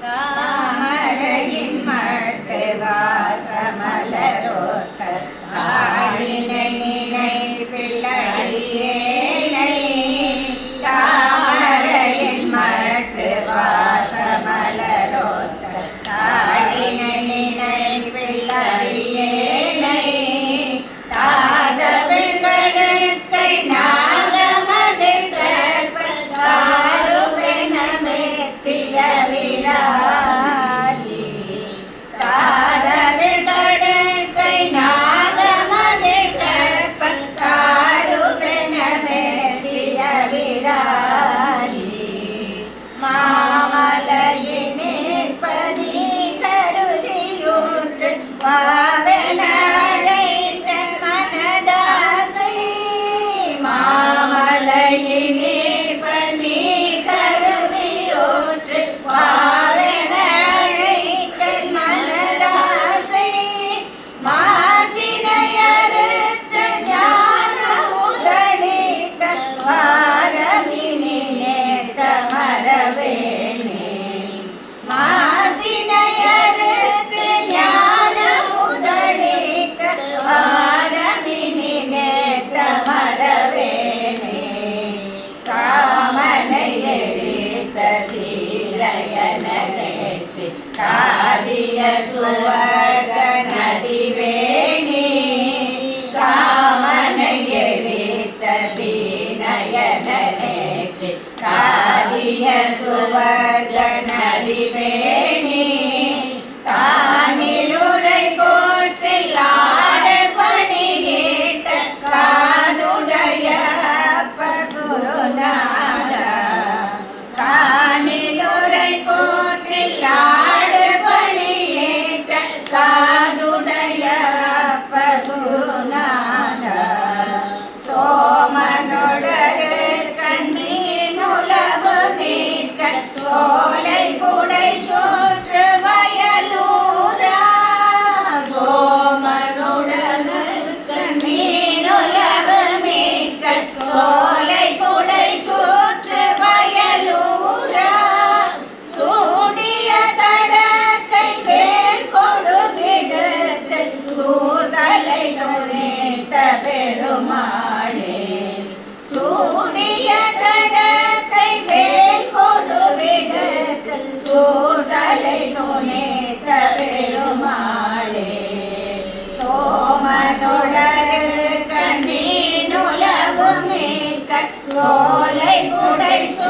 축하. Mala. கயலேற்றி காதிய சுவர்க நதிவேணி காமனை எரித்த தீனயலேற்றி காதிய சுவர்க நதிவேணி சோலை குடை சோ